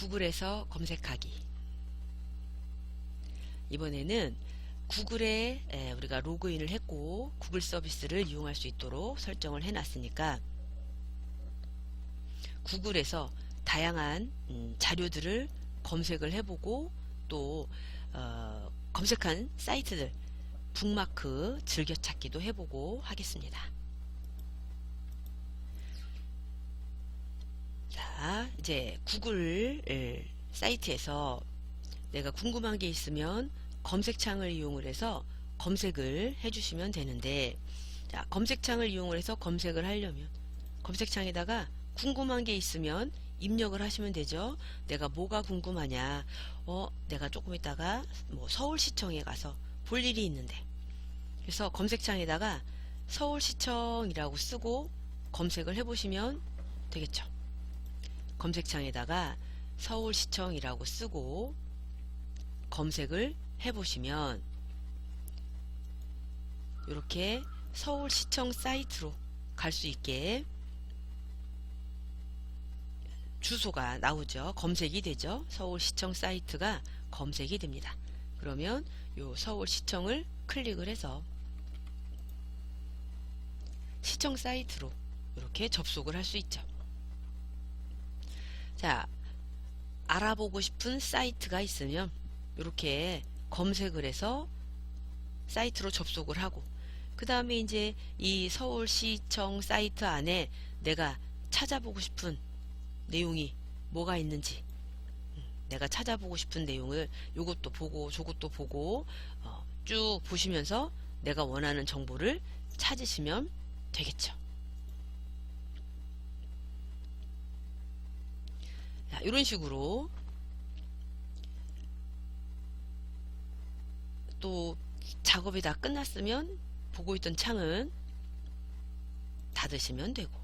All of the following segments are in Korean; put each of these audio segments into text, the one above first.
구글에서 검색하기. 이번에는 구글에 에, 우리가 로그인을 했고 구글 서비스를 이용할 수 있도록 설정을 해놨으니까 구글에서 다양한 음, 자료들을 검색을 해보고 또 어, 검색한 사이트들 북마크 즐겨찾기도 해보고 하겠습니다. 자, 이제 구글 을, 사이트에서 내가 궁금한 게 있으면 검색창을 이용을 해서 검색을 해주시면 되는데, 자, 검색창을 이용을 해서 검색을 하려면 검색창에다가 궁금한 게 있으면 입력을 하시면 되죠. 내가 뭐가 궁금하냐. 어, 내가 조금 있다가 뭐 서울시청에 가서 볼 일이 있는데. 그래서 검색창에다가 서울시청이라고 쓰고 검색을 해보시면 되겠죠. 검색창에다가 서울시청이라고 쓰고 검색을 해보시면 이렇게 서울시청 사이트로 갈 수 있게 주소가 나오죠. 검색이 되죠. 서울시청 사이트가 검색이 됩니다. 그러면 요 서울시청을 클릭을 해서 시청 사이트로 이렇게 접속을 할 수 있죠. 자, 알아보고 싶은 사이트가 있으면 이렇게 검색을 해서 사이트로 접속을 하고 그 다음에 이제 이 서울시청 사이트 안에 내가 찾아보고 싶은 내용이 뭐가 있는지 음, 내가 찾아보고 싶은 내용을 요것도 보고 저것도 보고 어, 쭉 보시면서 내가 원하는 정보를 찾으시면 되겠죠. 자, 이런 식으로. 또 작업이 다 끝났으면 보고 있던 창은 닫으시면 되고.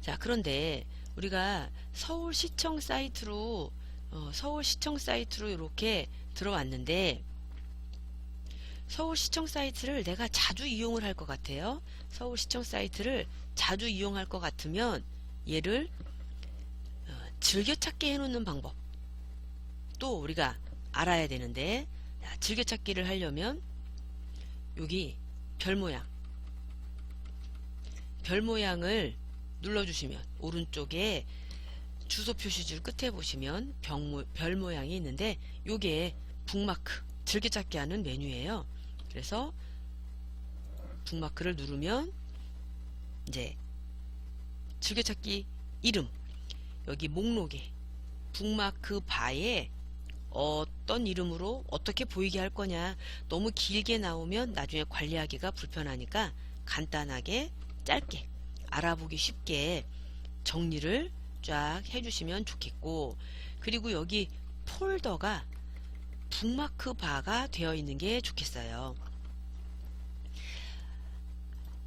자 그런데 우리가 서울시청 사이트로 어, 서울시청 사이트로 이렇게 들어왔는데 서울시청 사이트를 내가 자주 이용을 할 것 같아요. 서울시청 사이트를 자주 이용할 것 같으면 얘를 어, 즐겨찾기 해놓는 방법. 또 우리가 알아야 되는데 자, 즐겨찾기를 하려면 여기 별 모양. 별 모양을 눌러주시면 오른쪽에 주소 표시줄 끝에 보시면 병모, 별 모양이 있는데 요게 북마크 즐겨찾기 하는 메뉴예요. 그래서 북마크를 누르면 이제 즐겨찾기 이름 여기 목록에 북마크 바에 어떤 이름으로 어떻게 보이게 할 거냐 너무 길게 나오면 나중에 관리하기가 불편하니까 간단하게 짧게 알아보기 쉽게 정리를 쫙 해주시면 좋겠고 그리고 여기 폴더가 북마크 바가 되어 있는 게 좋겠어요.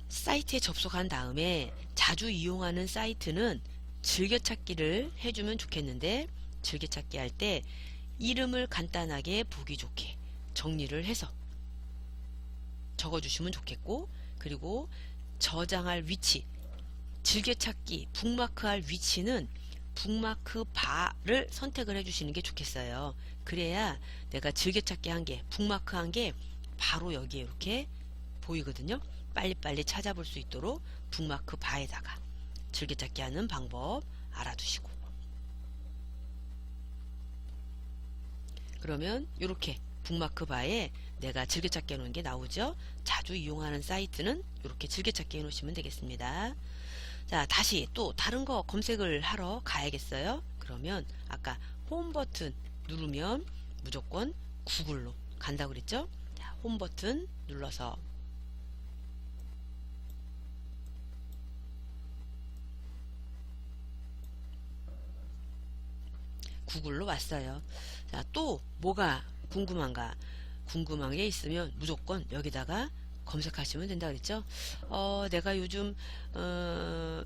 사이트에 접속한 다음에 자주 이용하는 사이트는 즐겨찾기를 해주면 좋겠는데 즐겨찾기 할 때 이름을 간단하게 보기 좋게 정리를 해서 적어주시면 좋겠고 그리고 저장할 위치 즐겨찾기 북마크할 위치는 북마크 바를 선택을 해주시는 게 좋겠어요. 그래야 내가 즐겨찾기 한 게 북마크 한 게 바로 여기에 이렇게 보이거든요. 빨리빨리 찾아볼 수 있도록 북마크 바에다가 즐겨찾기 하는 방법 알아두시고 그러면 이렇게 북마크 바에 내가 즐겨찾기 해놓은 게 나오죠. 자주 이용하는 사이트는 이렇게 즐겨찾기 해놓으시면 되겠습니다. 자 다시 또 다른 거 검색을 하러 가야겠어요. 그러면 아까 홈 버튼 누르면 무조건 구글로 간다고 그랬죠. 자, 홈 버튼 눌러서 구글로 왔어요. 자, 또 뭐가 궁금한가? 궁금한 게 있으면 무조건 여기다가 검색하시면 된다 그랬죠? 어, 내가 요즘 어,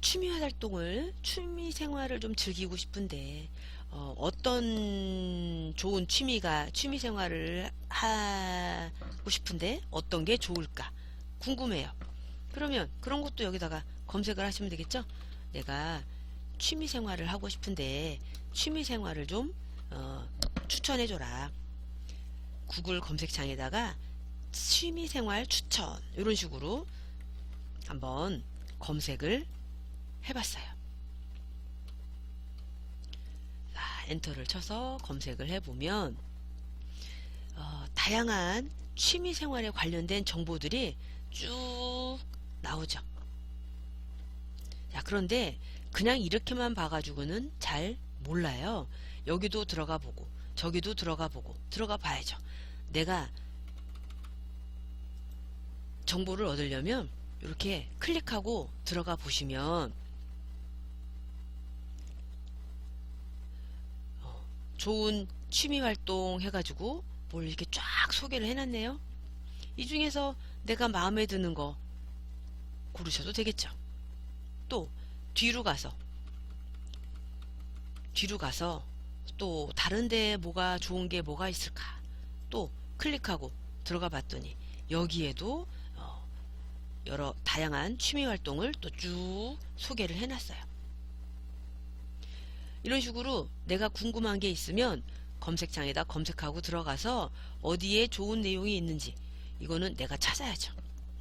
취미 활동을 취미 생활을 좀 즐기고 싶은데 어, 어떤 좋은 취미가 취미 생활을 하고 싶은데 어떤 게 좋을까 궁금해요. 그러면 그런 것도 여기다가 검색을 하시면 되겠죠? 내가 취미 생활을 하고 싶은데 취미 생활을 좀 어, 추천해줘라. 구글 검색창에다가 취미 생활 추천 이런 식으로 한번 검색을 해봤어요. 아, 엔터를 쳐서 검색을 해보면 어, 다양한 취미 생활에 관련된 정보들이 쭉 나오죠. 자, 그런데 그냥 이렇게만 봐가지고는 잘 몰라요. 여기도 들어가 보고, 저기도 들어가 보고, 들어가 봐야죠. 내가 정보를 얻으려면 이렇게 클릭하고 들어가 보시면 어, 좋은 취미 활동 해가지고 뭘 이렇게 쫙 소개를 해놨네요. 이 중에서 내가 마음에 드는 거 고르셔도 되겠죠. 또 뒤로 가서 뒤로 가서 또 다른데 뭐가 좋은 게 뭐가 있을까 또 클릭하고 들어가 봤더니 여기에도 어, 여러 다양한 취미 활동을 또 쭉 소개를 해놨어요. 이런 식으로 내가 궁금한 게 있으면 검색창에다 검색하고 들어가서 어디에 좋은 내용이 있는지 이거는 내가 찾아야죠.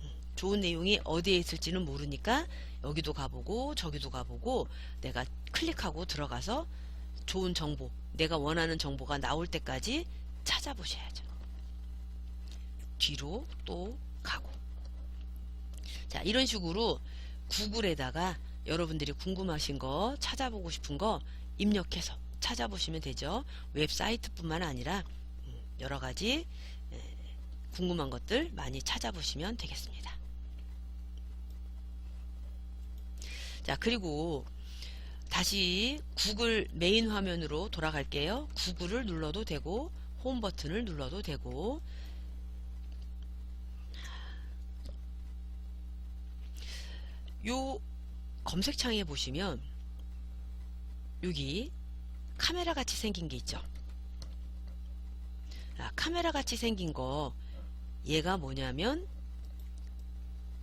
음, 좋은 내용이 어디에 있을지는 모르니까 여기도 가보고 저기도 가보고 내가 클릭하고 들어가서 좋은 정보, 내가 원하는 정보가 나올 때까지 찾아보셔야죠. 뒤로 또 가고. 자, 이런 식으로 구글에다가 여러분들이 궁금하신 거, 찾아보고 싶은 거 입력해서 찾아보시면 되죠. 웹사이트뿐만 아니라 음, 여러 가지 에, 궁금한 것들 많이 찾아보시면 되겠습니다. 자, 그리고 다시 구글 메인 화면으로 돌아갈게요. 구글을 눌러도 되고 홈 버튼을 눌러도 되고 요 검색창에 보시면 여기 카메라 같이 생긴 게 있죠. 아, 카메라 같이 생긴 거 얘가 뭐냐면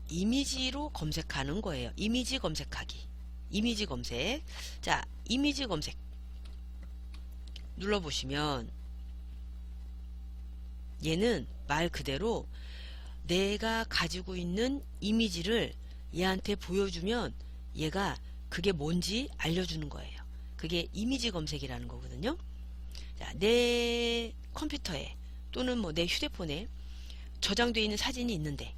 이미지로 검색하는 거예요. 이미지 검색하기. 이미지 검색. 자, 이미지 검색. 눌러보시면 얘는 말 그대로 내가 가지고 있는 이미지를 얘한테 보여주면 얘가 그게 뭔지 알려주는 거예요. 그게 이미지 검색이라는 거거든요. 자, 내 컴퓨터에 또는 뭐 내 휴대폰에 저장되어 있는 사진이 있는데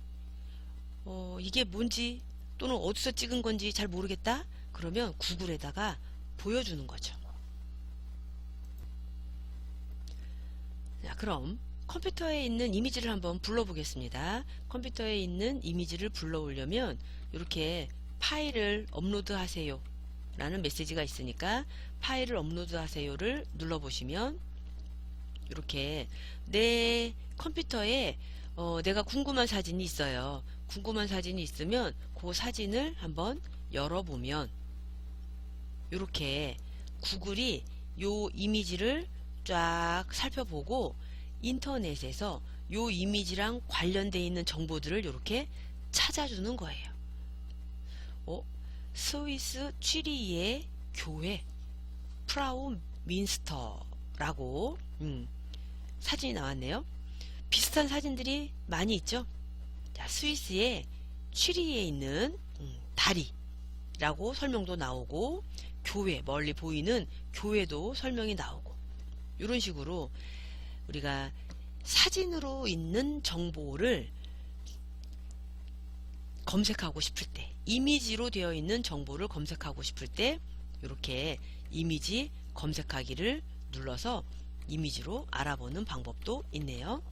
어, 이게 뭔지 또는 어디서 찍은 건지 잘 모르겠다? 그러면 구글에다가 보여주는 거죠. 자, 그럼 컴퓨터에 있는 이미지를 한번 불러보겠습니다. 컴퓨터에 있는 이미지를 불러오려면 이렇게 파일을 업로드 하세요. 라는 메시지가 있으니까 파일을 업로드 하세요를 눌러보시면 이렇게 내 컴퓨터에 어, 내가 궁금한 사진이 있어요. 궁금한 사진이 있으면 그 사진을 한번 열어보면 이렇게 구글이 요 이미지를 쫙 살펴보고 인터넷에서 요 이미지랑 관련되어 있는 정보들을 이렇게 찾아주는 거예요. 어? 스위스 취리의 교회 프라우 민스터라고 음, 사진이 나왔네요. 비슷한 사진들이 많이 있죠. 자, 스위스의 취리에 있는 음, 다리라고 설명도 나오고 교회 멀리 보이는 교회도 설명이 나오고 이런 식으로 우리가 사진으로 있는 정보를 검색하고 싶을 때 이미지로 되어 있는 정보를 검색하고 싶을 때 이렇게 이미지 검색하기를 눌러서 이미지로 알아보는 방법도 있네요.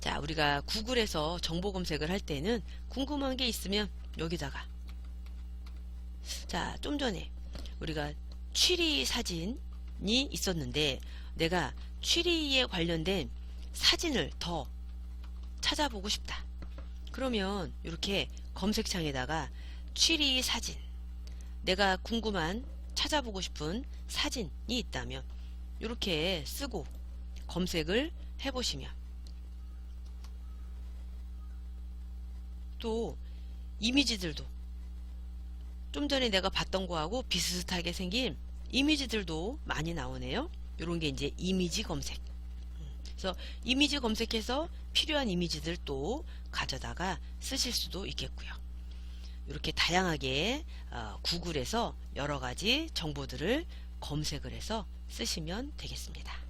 자, 우리가 구글에서 정보 검색을 할 때는 궁금한 게 있으면 여기다가 자, 좀 전에 우리가 취리 사진이 있었는데 내가 취리에 관련된 사진을 더 찾아보고 싶다. 그러면 이렇게 검색창에다가 취리 사진 내가 궁금한 찾아보고 싶은 사진이 있다면 이렇게 쓰고 검색을 해보시면 또 이미지들도 좀 전에 내가 봤던 거하고 비슷하게 생긴 이미지들도 많이 나오네요. 이런 게 이제 이미지 검색. 그래서 이미지 검색해서 필요한 이미지들 또 가져다가 쓰실 수도 있겠고요. 이렇게 다양하게 어, 구글에서 여러 가지 정보들을 검색을 해서 쓰시면 되겠습니다.